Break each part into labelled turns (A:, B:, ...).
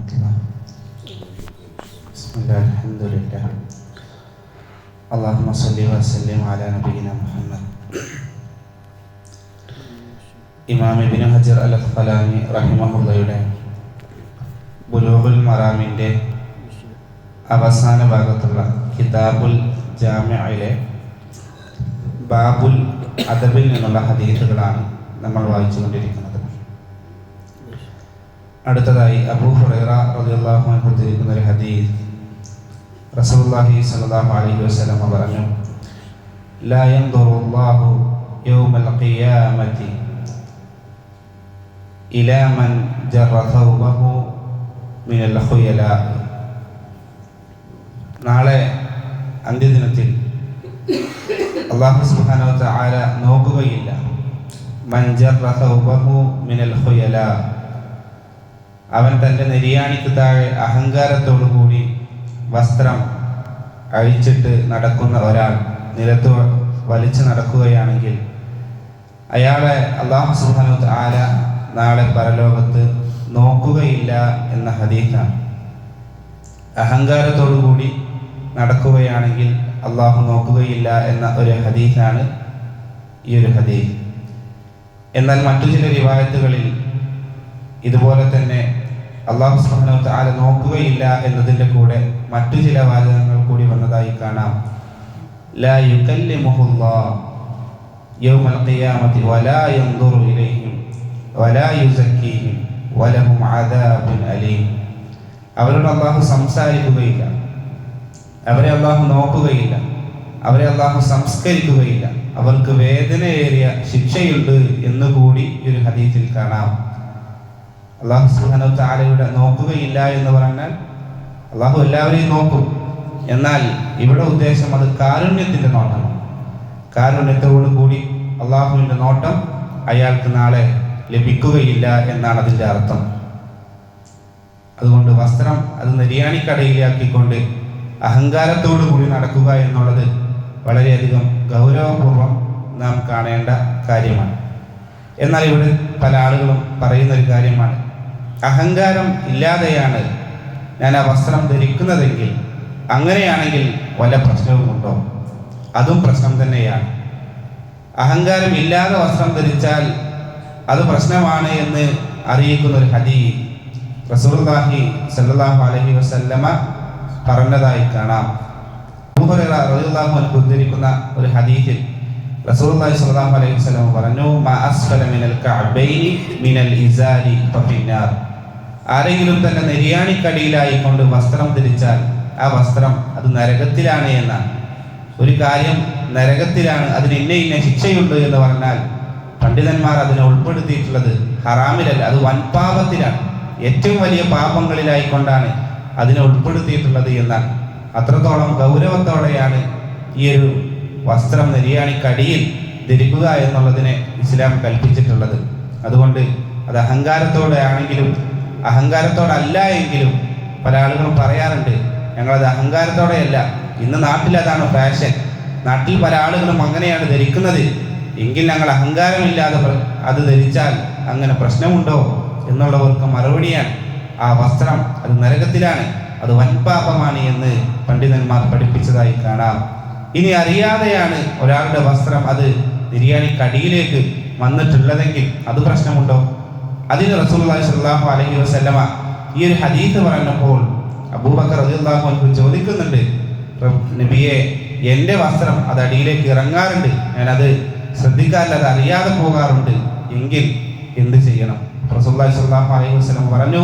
A: ورحمة الله بسم الله الحمد لله اللهم صل وسلم على نبينا محمد ഇമാം ഇബിന് ഹജർ അൽ അഖ്ഫലാനി റഹിമഹുള്ളയുടെ ബുലൂഹുൽ മറാമിൻ്റെ അവസാന ഭാഗത്തുള്ള കിതാബുൽ ജാമിഅയിലെ ബാബുൽ അദബിൽ നിന്നുള്ള ഹദീസുകളാണ് നമ്മൾ വായിച്ചുകൊണ്ടിരിക്കുന്നത് അടുത്തതായി അബൂ ഹുറൈറ ഒരു ഹദീസ് റസൂലുള്ളാഹി സ്വല്ലല്ലാഹു അലൈഹി വസല്ലം പറഞ്ഞു ലാ യൗമൽ ഇലാ മൻ മിനൽ ഖുയല. നാളെ അന്ത്യദിനത്തിൽ അള്ളാഹു സുബ്ഹാനഹു വ നോക്കുകയില്ല മൻ ജറ മിനൽ ഖുയലാ. അവൻ തന്റെ നിര്യാണിക്ക് താഴെ അഹങ്കാരത്തോടു കൂടി വസ്ത്രം അഴിച്ചിട്ട് നടക്കുന്ന ഒരാൾ നിലത്ത് വലിച്ചു നടക്കുകയാണെങ്കിൽ അയാളെ അള്ളാഹു സുഹാനു ആര നാളെ പരലോകത്ത് നോക്കുകയില്ല എന്ന ഹദീഫാണ് അഹങ്കാരത്തോടു കൂടി നടക്കുകയാണെങ്കിൽ അള്ളാഹു നോക്കുകയില്ല എന്ന ഒരു ഹദീഫാണ് ഈ ഒരു ഹദീഫ് എന്നാൽ മറ്റു ചില റിവായത്തുകളിൽ ഇതുപോലെ തന്നെ അള്ളാഹു സുബ്ഹാനഹു താല നോക്കുകയില്ല എന്നതിന്റെ കൂടെ മറ്റു ചില വാചകങ്ങൾ കൂടി വന്നതായി കാണാം. ലാ യുകല്ലിമുഹുല്ലാഹ് യൗമൽ ഖിയാമത്തി വലാ യൻദുറു ഇലൈഹിം വലാ യുസക്കീഹിം വലഹും അദാബുൻ അലീം. അവരോട് അള്ളാഹു സംസാരിക്കുകയില്ല. അവരെ അള്ളാഹു നോക്കുകയില്ല. അവരെ അള്ളാഹു സംസ്കരിക്കുകയില്ല. അവർക്ക് വേദനയേറിയ ശിക്ഷയുണ്ട് എന്നുകൂടി ഒരു ഹദീസിൽ കാണാം. അള്ളാഹു സുഹാനോ താലയുടെ നോക്കുകയില്ല എന്ന് പറഞ്ഞാൽ അള്ളാഹു എല്ലാവരെയും നോക്കും. എന്നാൽ ഇവിടെ ഉദ്ദേശം അത് കാരുണ്യത്തിന്റെ നോട്ടമാണ്. കാരുണ്യത്തോടു കൂടി അള്ളാഹുവിന്റെ നോട്ടം അയാൾക്ക് നാളെ ലഭിക്കുകയില്ല എന്നാണ് അതിന്റെ അർത്ഥം. അതുകൊണ്ട് വസ്ത്രം അത് നെരിയാണിക്കടയിലാക്കിക്കൊണ്ട് അഹങ്കാരത്തോടു കൂടി നടക്കുക എന്നുള്ളത് വളരെയധികം ഗൗരവപൂർവം നാം കാണേണ്ട കാര്യമാണ്. എന്നാൽ ഇവിടെ പല ആളുകളും പറയുന്ന ഒരു കാര്യമാണ്. അഹങ്കാരം ഇല്ലാതെയാണ് ഞാൻ ആ വസ്ത്രം ധരിക്കുന്നതെങ്കിൽ അങ്ങനെയാണെങ്കിൽ വല്ല പ്രശ്നവുമുണ്ടോ അതും പ്രശ്നം തന്നെയാണ്. അഹങ്കാരം ഇല്ലാതെ വസ്ത്രം ധരിച്ചാൽ അത് പ്രശ്നമാണ് എന്ന് അറിയിക്കുന്ന ഒരു ഹദീസ് റസൂർദാഹി സല്ലാഹു അലഹി വസല്ലമ പറഞ്ഞതായി കാണാം. ഉദ്ധരിക്കുന്ന ഒരു ഹദീസിൽ റസൂലുള്ളാഹി സല്ലാഹു അലൈഹി വസ്ലം പറഞ്ഞു മിനൽ മിനൽ ആരെങ്കിലും തന്നെ നെരിയാണിക്കടിയിലായി കൊണ്ട് വസ്ത്രം ധരിച്ചാൽ ആ വസ്ത്രം അത് നരകത്തിലാണ് എന്നാണ്. ഒരു കാര്യം നരകത്തിലാണ് അതിന് ഇന്ന ഇന്ന ശിക്ഷയുണ്ട് എന്ന് പറഞ്ഞാൽ പണ്ഡിതന്മാർ അതിനെ ഉൾപ്പെടുത്തിയിട്ടുള്ളത് ഹറാമിലല്ല അത് വൻപാപത്തിലാണ്. ഏറ്റവും വലിയ പാപങ്ങളിലായിക്കൊണ്ടാണ് അതിനെ ഉൾപ്പെടുത്തിയിട്ടുള്ളത് എന്നാൽ അത്രത്തോളം ഗൗരവത്തോടെയാണ് ഈ ഒരു വസ്ത്രം നെരിയാണിക്കടിയിൽ ധരിക്കുക എന്നുള്ളതിനെ ഇസ്ലാം കൽപ്പിച്ചിട്ടുള്ളത്. അതുകൊണ്ട് അത് അഹങ്കാരത്തോടെ ആണെങ്കിലും അഹങ്കാരത്തോടല്ല എങ്കിലും പല ആളുകളും പറയാറുണ്ട്. ഞങ്ങളത് അഹങ്കാരത്തോടെയല്ല. ഇന്ന് നാട്ടിൽ അതാണ് ഫാഷൻ നാട്ടിൽ പല ആളുകളും അങ്ങനെയാണ് ധരിക്കുന്നത്. എങ്കിൽ ഞങ്ങൾ അഹങ്കാരമില്ലാതെ അത് ധരിച്ചാൽ അങ്ങനെ പ്രശ്നമുണ്ടോ എന്നുള്ളവർക്ക് മറുപടിയാണ്. ആ വസ്ത്രം അത് നരകത്തിലാണ്. അത് വൻപാപമാണ് എന്ന് പണ്ഡിതന്മാർ പഠിപ്പിച്ചതായി കാണാം. ഇനി അറിയാതെയാണ് ഒരാളുടെ വസ്ത്രം അത് ബിരിയാണിക്കടിയിലേക്ക് വന്നിട്ടുള്ളതെങ്കിൽ അത് പ്രശ്നമുണ്ടോ? അതിന് റസൂലുള്ളാഹി സ്വല്ലല്ലാഹു അലൈഹി വസല്ലമ ഈ ഒരു ഹദീസ് പറഞ്ഞപ്പോൾ അബൂബക്കർ റളിയല്ലാഹു അൻഹു ചോദിക്കുന്നുണ്ട് "റബ്ബ് നബിയെ എന്റെ വസ്ത്രം അത് അടിയിലേക്ക് ഇറങ്ങാറുണ്ട്. ഞാനത് ശ്രദ്ധിക്കാറില്ല അറിയാതെ പോകാറുണ്ട്. എങ്കിൽ എന്ത് ചെയ്യണം? റസൂലുള്ളാഹി സ്വല്ലല്ലാഹു അലൈഹി വസ്ലം പറഞ്ഞു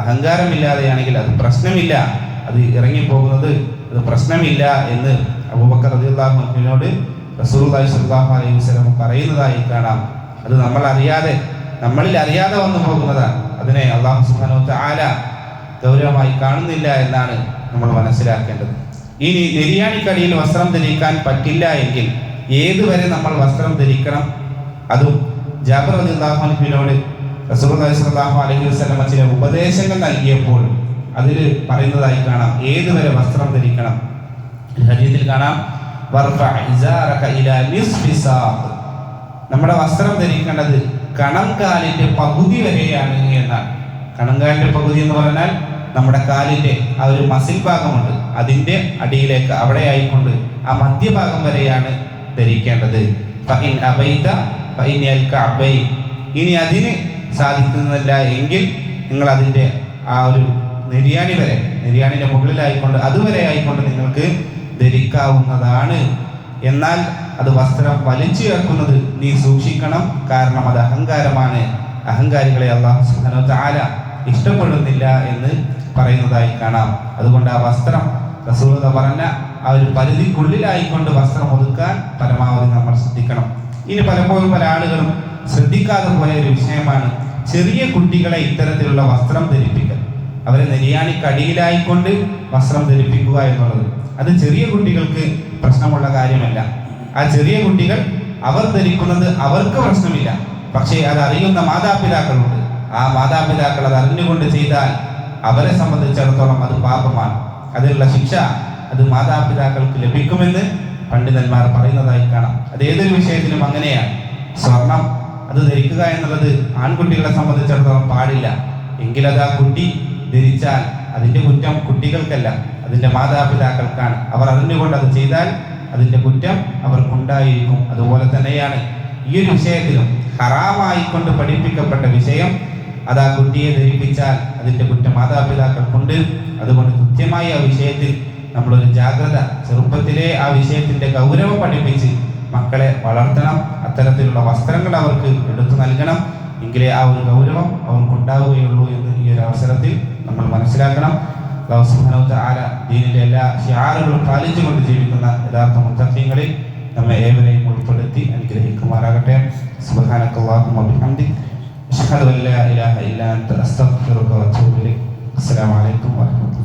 A: അഹങ്കാരമില്ലാതെയാണെങ്കിൽ അത് പ്രശ്നമില്ല. അത് ഇറങ്ങിപ്പോകുന്നത് അത് പ്രശ്നമില്ല എന്ന് അബൂബക്കർ റളിയല്ലാഹു അൻഹുവിനോട് റസൂലുള്ളാഹി സ്വല്ലല്ലാഹു അലൈഹി വസല്ലം പറയുന്നതായി കാണാം. അത് നമ്മൾ അറിയാതെ നമ്മളിൽ അറിയാതെ വന്നു പോകുന്നതാണ്. അതിനെ അള്ളാഹു സുബ്ഹാനഹു തആല ഗൗരവമായി കാണുന്നില്ല എന്നാണ് നമ്മൾ മനസ്സിലാക്കേണ്ടത്. ഇനി നെരിയാണിക്കടിയിൽ വസ്ത്രം ധരിക്കാൻ പറ്റില്ല എങ്കിൽ ഏതുവരെ നമ്മൾ വസ്ത്രം ധരിക്കണം? അതും ജാബർ റളിയല്ലാഹു അൻഹുവിനോട് റസൂലുള്ളാഹി സ്വല്ലല്ലാഹു അലൈഹി വസല്ലം ചില ഉപദേശങ്ങൾ നൽകിയപ്പോൾ അതിൽ പറയുന്നതായി കാണാം. ഏതുവരെ വസ്ത്രം ധരിക്കണം? ഹദീസിൽ കാണാം. നമ്മുടെ വസ്ത്രം ധരിക്കേണ്ടത് കണങ്കാലിന്റെ പകുതി വരെയാണ് എന്നാണ് കണങ്കാലിന്റെ പകുതി എന്ന് പറഞ്ഞാൽ നമ്മുടെ കാലിന്റെ ആ ഒരു മസിൽ ഭാഗമുണ്ട്. അതിന്റെ അടിയിലേക്ക് അവിടെ ആയിക്കൊണ്ട് ആ മധ്യഭാഗം വരെയാണ് ധരിക്കേണ്ടത്. ഇനി അതിന് സാധിക്കുന്നില്ല എങ്കിൽ നിങ്ങൾ അതിന്റെ ആ ഒരു നിര്യാണി വരെ നിര്യാണിന്റെ മുകളിലായിക്കൊണ്ട് അതുവരെ ആയിക്കൊണ്ട് നിങ്ങൾക്ക് ധരിക്കാവുന്നതാണ്. എന്നാൽ അത് വസ്ത്രം വലിച്ചു ചേർക്കുന്നത് നീ സൂക്ഷിക്കണം. കാരണം അത് അഹങ്കാരമാണ്. അഹങ്കാരികളെ അള്ളാഹു ആല ഇഷ്ടപ്പെടുന്നില്ല എന്ന് പറയുന്നതായി കാണാം. അതുകൊണ്ട് ആ വസ്ത്രം റസൂലത പറഞ്ഞ ആ ഒരു പരിധിക്കുള്ളിലായിക്കൊണ്ട് വസ്ത്രം ഒതുക്കാൻ പരമാവധി നമ്മൾ ശ്രദ്ധിക്കണം. ഇനി പലപ്പോഴും പല ആളുകളും ശ്രദ്ധിക്കാതെ പോയ ഒരു വിഷയമാണ് ചെറിയ കുട്ടികളെ ഇത്തരത്തിലുള്ള വസ്ത്രം ധരിപ്പിക്കൽ. അവരെ നെരിയാണിക്കടിയിലായിക്കൊണ്ട് വസ്ത്രം ധരിപ്പിക്കുക എന്നുള്ളത്. അത് ചെറിയ കുട്ടികൾക്ക് പ്രശ്നമുള്ള കാര്യമല്ല. ആ ചെറിയ കുട്ടികൾ അവർ ധരിക്കുന്നത് അവർക്ക് പ്രശ്നമില്ല. പക്ഷേ അത് അറിയുന്ന മാതാപിതാക്കളുണ്ട്. ആ മാതാപിതാക്കൾ അത് അറിഞ്ഞുകൊണ്ട് ചെയ്താൽ അവരെ സംബന്ധിച്ചിടത്തോളം അത് പാപമാണ്. അതിനുള്ള ശിക്ഷ അത് മാതാപിതാക്കൾക്ക് ലഭിക്കുമെന്ന് പണ്ഡിതന്മാർ പറയുന്നതായി കാണാം. അത് ഏതൊരു വിഷയത്തിലും അങ്ങനെയാണ്. സ്വർണം അത് ധരിക്കുക എന്നുള്ളത് ആൺകുട്ടികളെ സംബന്ധിച്ചിടത്തോളം പാടില്ല. എങ്കിലത് ആ കുട്ടി ധരിച്ചാൽ അതിന്റെ കുറ്റം കുട്ടികൾക്കല്ല. അതിന്റെ മാതാപിതാക്കൾക്കാണ്. അവർ അറിഞ്ഞുകൊണ്ട് അത് ചെയ്താൽ അതിന്റെ കുറ്റം അവർക്കുണ്ടായിരിക്കും. അതുപോലെ തന്നെയാണ് ഈ ഒരു വിഷയത്തിലും ഹറാമായിക്കൊണ്ട് പഠിപ്പിക്കപ്പെട്ട വിഷയം. അത് ആ കുട്ടിയെ ധരിപ്പിച്ചാൽ അതിന്റെ കുറ്റം മാതാപിതാക്കൾക്കുണ്ട്. അതുകൊണ്ട് കൃത്യമായി ആ വിഷയത്തിൽ നമ്മളൊരു ജാഗ്രത ചെറുപ്പത്തിലെ ആ വിഷയത്തിന്റെ ഗൗരവം പഠിപ്പിച്ച് മക്കളെ വളർത്തണം. അത്തരത്തിലുള്ള വസ്ത്രങ്ങൾ അവർക്ക് എടുത്തു നൽകണം. എങ്കിലേ ആ ഒരു ഗൗരവം അവർക്കുണ്ടാവുകയുള്ളൂ എന്ന് ഈ ഒരു അവസരത്തിൽ നമ്മൾ മനസ്സിലാക്കണം. തആല ദീനിലെ എല്ലാ ഷിയാറുകളും പാലിച്ചുകൊണ്ട് ജീവിക്കുന്ന യഥാർത്ഥ മുത്തഖീങ്ങളിൽ നമ്മെ ഏവരെയും ഉൾപ്പെടുത്തി അനുഗ്രഹിക്കുമാറാകട്ടെ. അസ്സലാമു അലൈക്കും അഷ്ഹദു